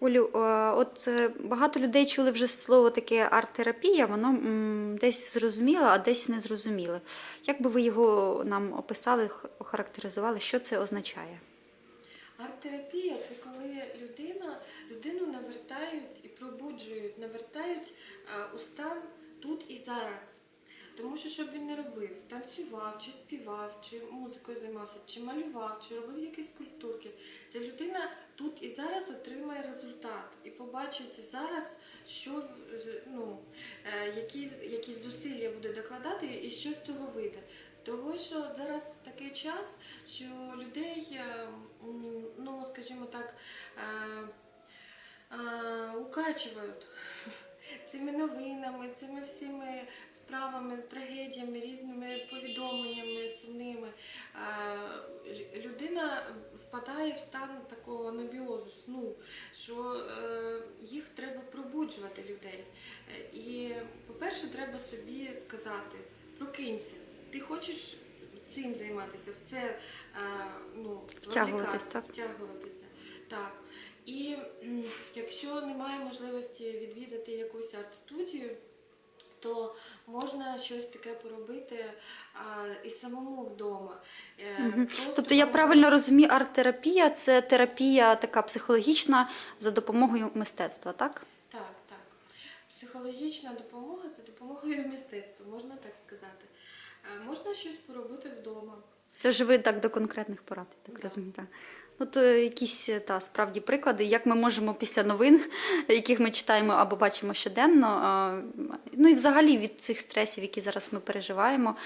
Олю, е, от е, багато людей чули вже слово таке арт-терапія, воно десь зрозуміло, а десь не зрозуміло. Як би ви його нам описали, охарактеризували, що це означає? Арт-терапія це коли людина, людину навертають і пробуджують, навертають е, у стан тут і зараз. Тому що що б він не робив, танцював, чи співав, чи музикою займався, чи малював, чи робив якісь скульптурки. Ця людина тут і зараз отримає результат і побачить зараз, що е, ну, е, які, які зусилля буде докладати і що з того вийде. Того, що зараз такий час, що людей, е, ну скажімо так, укачують цими новинами, цими всіми справами, трагедіями, різними повідомленнями сумними. Людина впадає в стан такого анабіозу, сну, що е, їх треба пробуджувати людей. І, по-перше, треба собі сказати, прокинься, ти хочеш цим займатися, в це е, ну, Втягуватись, вовлікатися, так? втягуватися. Так. І якщо немає можливості відвідати якусь арт-студію, то можна щось таке поробити а, і самому вдома. Мгм. Тобто я правильно розумію, арт-терапія це терапія така психологічна за допомогою мистецтва, так? Так, так. Психологічна допомога за допомогою мистецтва, можна так сказати. Е, Можна щось поробити вдома. Це ж ви так до конкретних порад, я так Да. розумію. Так. Ну, то якісь е, та, справді приклади, як ми можемо після новин, яких ми читаємо або бачимо щоденно, ну і взагалі від цих стресів, які зараз ми переживаємо,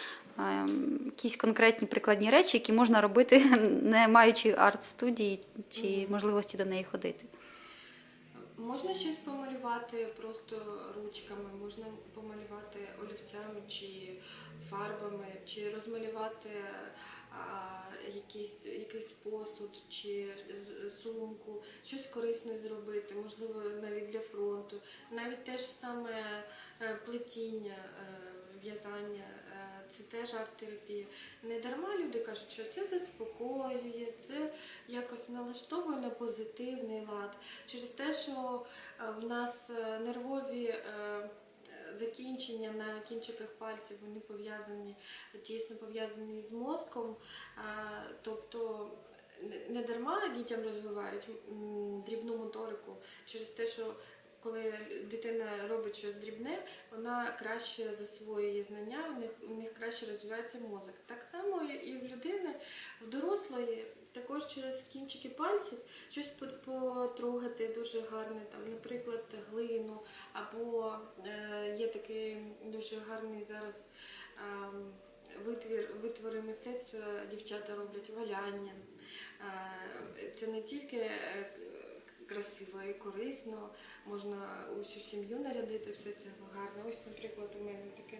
якісь конкретні прикладні речі, які можна робити, не маючи арт-студії чи можливості до неї ходити. Можна щось помалювати просто ручками, можна помалювати олівцями чи фарбами, чи розмалювати якийсь, якийсь посуд чи сумку, щось корисне зробити, можливо, навіть для фронту, навіть те ж саме е, плетіння, е, в'язання. е, Це теж арт-терапія. Не дарма люди кажуть, що це заспокоює, це якось налаштовує на позитивний лад. Через те, що в нас нервові закінчення на кінчиках пальців вони пов'язані тісно пов'язані з мозком. Тобто не- дарма дітям розвивають дрібну моторику через те, що коли дитина робить щось дрібне, вона краще засвоює знання, у них, у них краще розвивається мозок. Так само і в людини, в дорослої, також через кінчики пальців щось потрогати дуже гарне, там, наприклад, глину, або е, є такий дуже гарний зараз. ем, Витвір, витвори мистецтва дівчата роблять валяння. Е, Це не тільки е, красиво і корисно, можна усю сім'ю нарядити, все це гарно. Ось, наприклад, у мене таке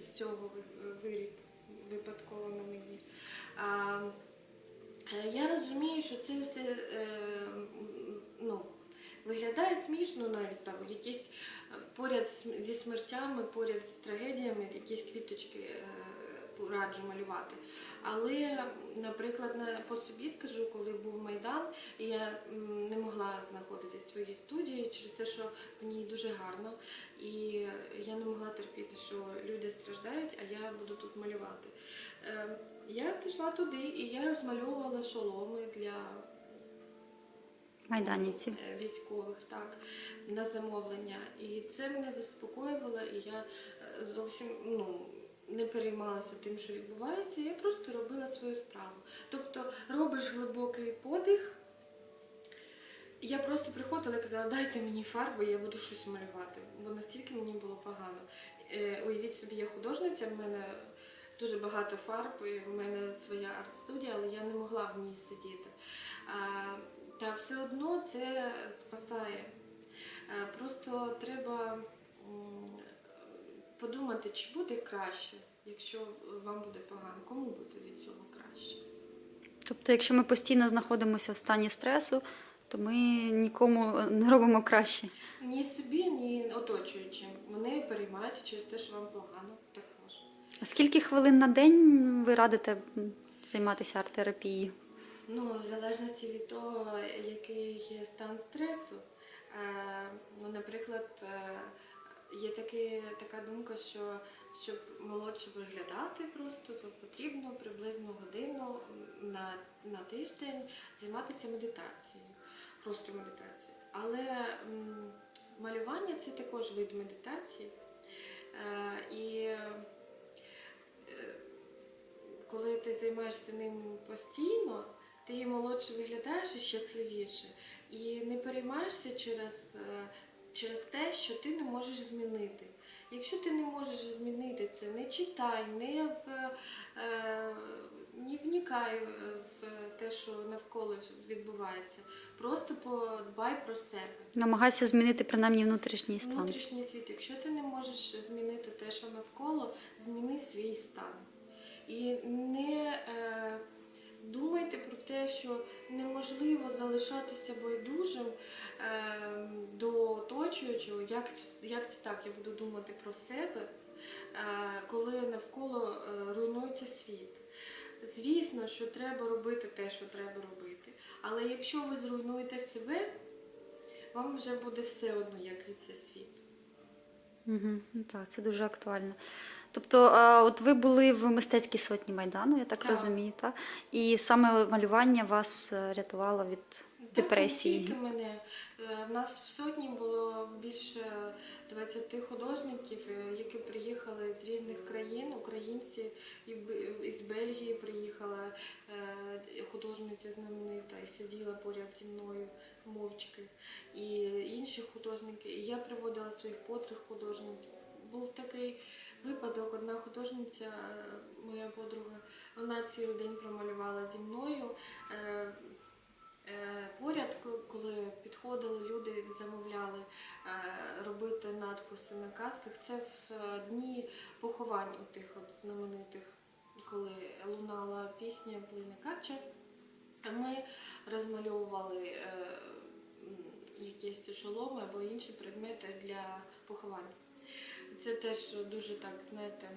з цього виріб випадково на мені. А, е, я розумію, що це все е, ну, виглядає смішно навіть там, якісь е, поряд зі смертями, поряд з трагедіями, якісь квіточки е, раджу малювати. Але, наприклад, по собі скажу, коли був Майдан, я не могла знаходитись в своїй студії через те, що в ній дуже гарно. І я не могла терпіти, що люди страждають, а я буду тут малювати. Е, я пішла туди і я розмальовувала шоломи для Майданівців. е, військових, так, на замовлення. І це мене заспокоювало, і я е, зовсім ну, не переймалася тим, що відбувається. Я просто робила свою справу. Тобто робиш глибокий подих. Я просто приходила і казала, дайте мені фарби, я буду щось малювати, бо настільки мені було погано. Е, уявіть собі, я художниця, в мене дуже багато фарб, і в мене своя арт-студія, але я не могла в ній сидіти. Та все одно це спасає. Е, Просто треба подумати, чи буде краще, якщо вам буде погано, кому буде від цього краще. Тобто, якщо ми постійно знаходимося в стані стресу, то ми нікому не робимо краще. Ні собі, ні оточуючим. Вони переймаються через те, що вам погано також. А скільки хвилин на день ви радите займатися арт-терапією? Ну, в залежності від того, який є стан стресу. Е, Ну, наприклад, е, є такі, така думка, що щоб молодше виглядати просто, то потрібно приблизно годину на, на тиждень займатися медитацією, просто медитацією. Але м, малювання це також вид медитації. Е, І е, коли ти займаєшся ним постійно, ти молодше виглядаєш і щасливіше. І не переймаєшся через, е, через те, що ти не можеш змінити. Якщо ти не можеш змінити це, не читай, не, в, е, не вникай в те, що навколо відбувається. Просто подбай про себе. Намагайся змінити принаймні внутрішній стан. Внутрішній світ. Якщо ти не можеш змінити те, що навколо, зміни свій стан. І не е, думайте про те, що неможливо залишатися байдужим е, до оточуючого. Як, як це так? Я буду думати про себе, е, коли навколо е, руйнується світ. Звісно, що треба робити те, що треба робити. Але якщо ви зруйнуєте себе, вам вже буде все одно, який це світ. Угу. Так, це дуже актуально. Тобто, от ви були в мистецькій сотні Майдану, я так, Так. розумію, так? і саме малювання вас е, рятувало від депресії. Так, не тільки мене. Е, В нас в сотні було більше 20 художників, е, які приїхали з різних країн. Українці із Бельгії приїхала е, художниця знаменита і сиділа поряд зі мною мовчки. І інші художники. І я приводила своїх подруг художниць. Був такий випадок, одна художниця, е, моя подруга, вона цілий день промалювала зі мною. Е, Е, Поряд, коли підходили люди, замовляли робити надписи на касках, це в дні поховань у тих от знаменитих, коли лунала пісня Плине Кача. Ми розмальовували якісь шоломи або інші предмети для поховань. Це теж дуже так, знаєте,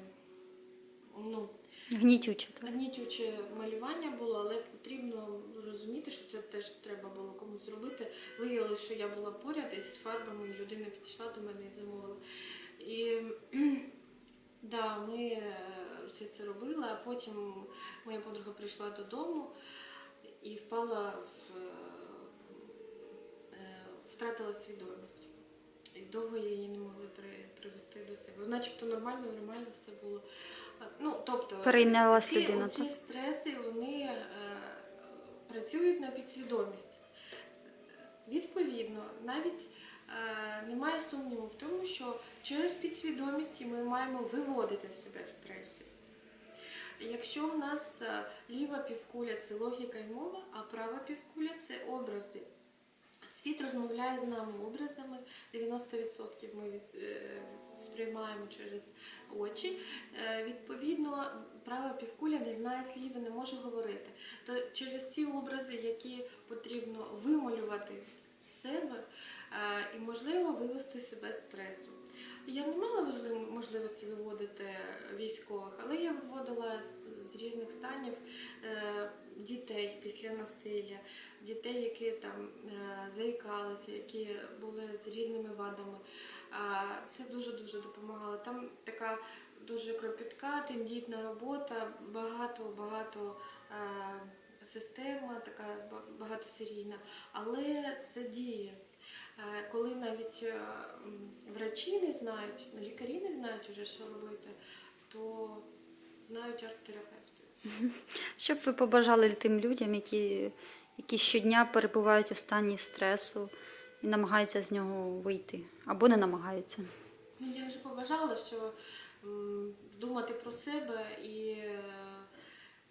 ну, Гнітюче, так? Гнітюче малювання було, але потрібно розуміти, що це теж треба було комусь зробити. Виявилося, що я була поряд із фарбами, і людина підійшла до мене і замовила. І да, ми е, все це робили, а потім моя подруга прийшла додому і впала в е, втратила свідомість. І довго її не могли при, привести до себе. Начебто нормально, нормально все було. Ну, тобто, Перейнялась ці, людина, Ці стреси вони е, працюють на підсвідомість. Відповідно, навіть е, немає сумніву в тому, що через підсвідомість ми маємо виводити з себе стресів. Якщо в нас е, ліва півкуля це логіка і мова, а права півкуля це образи. Світ розмовляє з нами образами, 90% ми е, сприймаємо через очі. Е, Відповідно, права півкуля не знає слів і не може говорити. То через ці образи, які потрібно вималювати з себе е, і, можливо, вивести себе з стресу. Я не мала можливості виводити військових, але я виводила з, різних станів дітей після насилля, дітей, які там е, заїкалися, які були з різними вадами. Це дуже-дуже допомагало. Там така дуже кропітка, тендітна робота, багато-багато е, система, така ба- багатосерійна, але це діє. Е, Коли навіть врачі не знають, лікарі не знають уже, що робити, то знають арт-терапевти. Що б ви побажали тим людям, які, які щодня перебувають у стані стресу і намагаються з нього вийти, або не намагаються? Ну, я вже побажала, що думати про себе і е,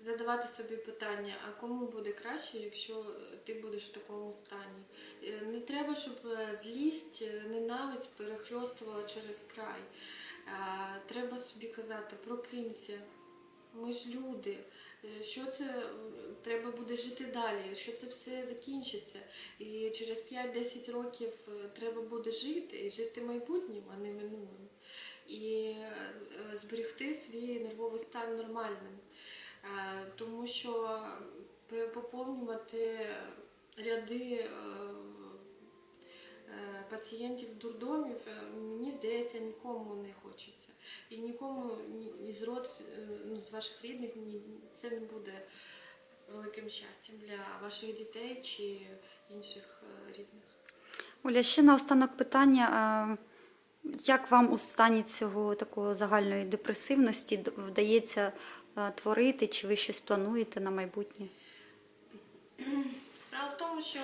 задавати собі питання, а кому буде краще, якщо ти будеш в такому стані. Е, Не треба, щоб е, злість, ненависть перехльостувала через край. Треба собі казати, прокинься. Ми ж люди. Е, Що це треба буде жити далі? Що це все закінчиться? І через 5-10 років е, треба буде жити і жити майбутнім, а не минулим. І е, зберегти свій нервовий стан нормальним. Тому що поповнювати ряди пацієнтів дурдомів, е, мені здається, нікому не хочеться. І нікому ні, із род, е, ну, з ваших рідних ні, це не буде великим щастям для ваших дітей чи інших е, рідних. Оля, ще наостанок питання. Як вам у стані цього такого загальної депресивності вдається е, творити, чи ви щось плануєте на майбутнє? Тому, що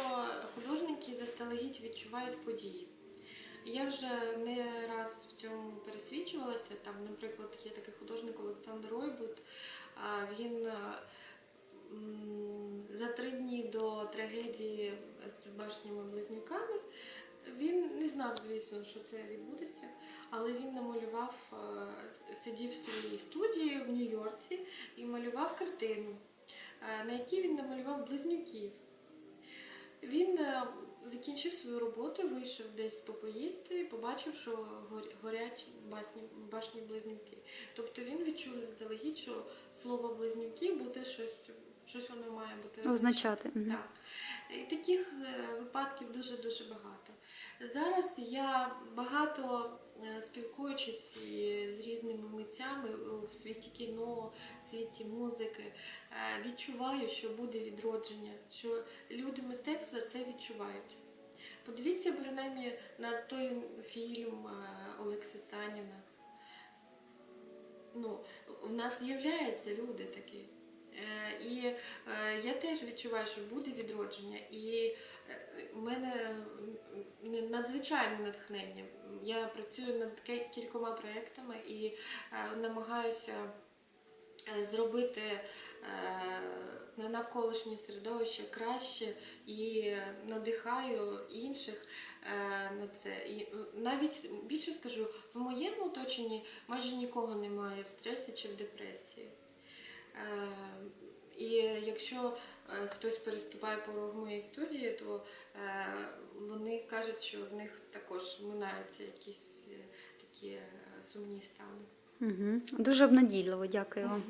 художники заздалегідь відчувають події. Я вже не раз в цьому пересвідчувалася. Там, наприклад, є такий художник Олександр Ойбут. Він е, за три дні до трагедії з башнями близнюками він не знав, звісно, що це відбудеться, але він намалював, е, сидів в своїй студії в Нью-Йорці і малював картину, е, на якій він намалював близнюків. Він е, закінчив свою роботу, вийшов десь попоїсти і побачив, що гор- горять басні, башні близнюки. Тобто він відчув заздалегідь, що слово близнюки буде щось, щось воно має бути Означати. Так. І таких е, випадків дуже-дуже багато. Зараз я багато спілкуючись з різними митцями у світі кіно, в світі музики, е, відчуваю, що буде відродження, що люди мистецтва це відчувають. Подивіться принаймні на той фільм е, Олекси Саніна. Ну, в нас з'являються люди такі. Е, І е, я теж відчуваю, що буде відродження, і в мене надзвичайне натхнення. Я працюю над кількома проєктами і е, намагаюся е, зробити е, навколишнє середовище краще і надихаю інших на це. І навіть більше скажу, в моєму оточенні майже нікого немає в стресі чи в депресії. І якщо е, хтось переступає порог моєї студії, то е, вони кажуть, що в них також минаються якісь е, такі сумні стани. Угу. Дуже обнадійливо, дякую вам.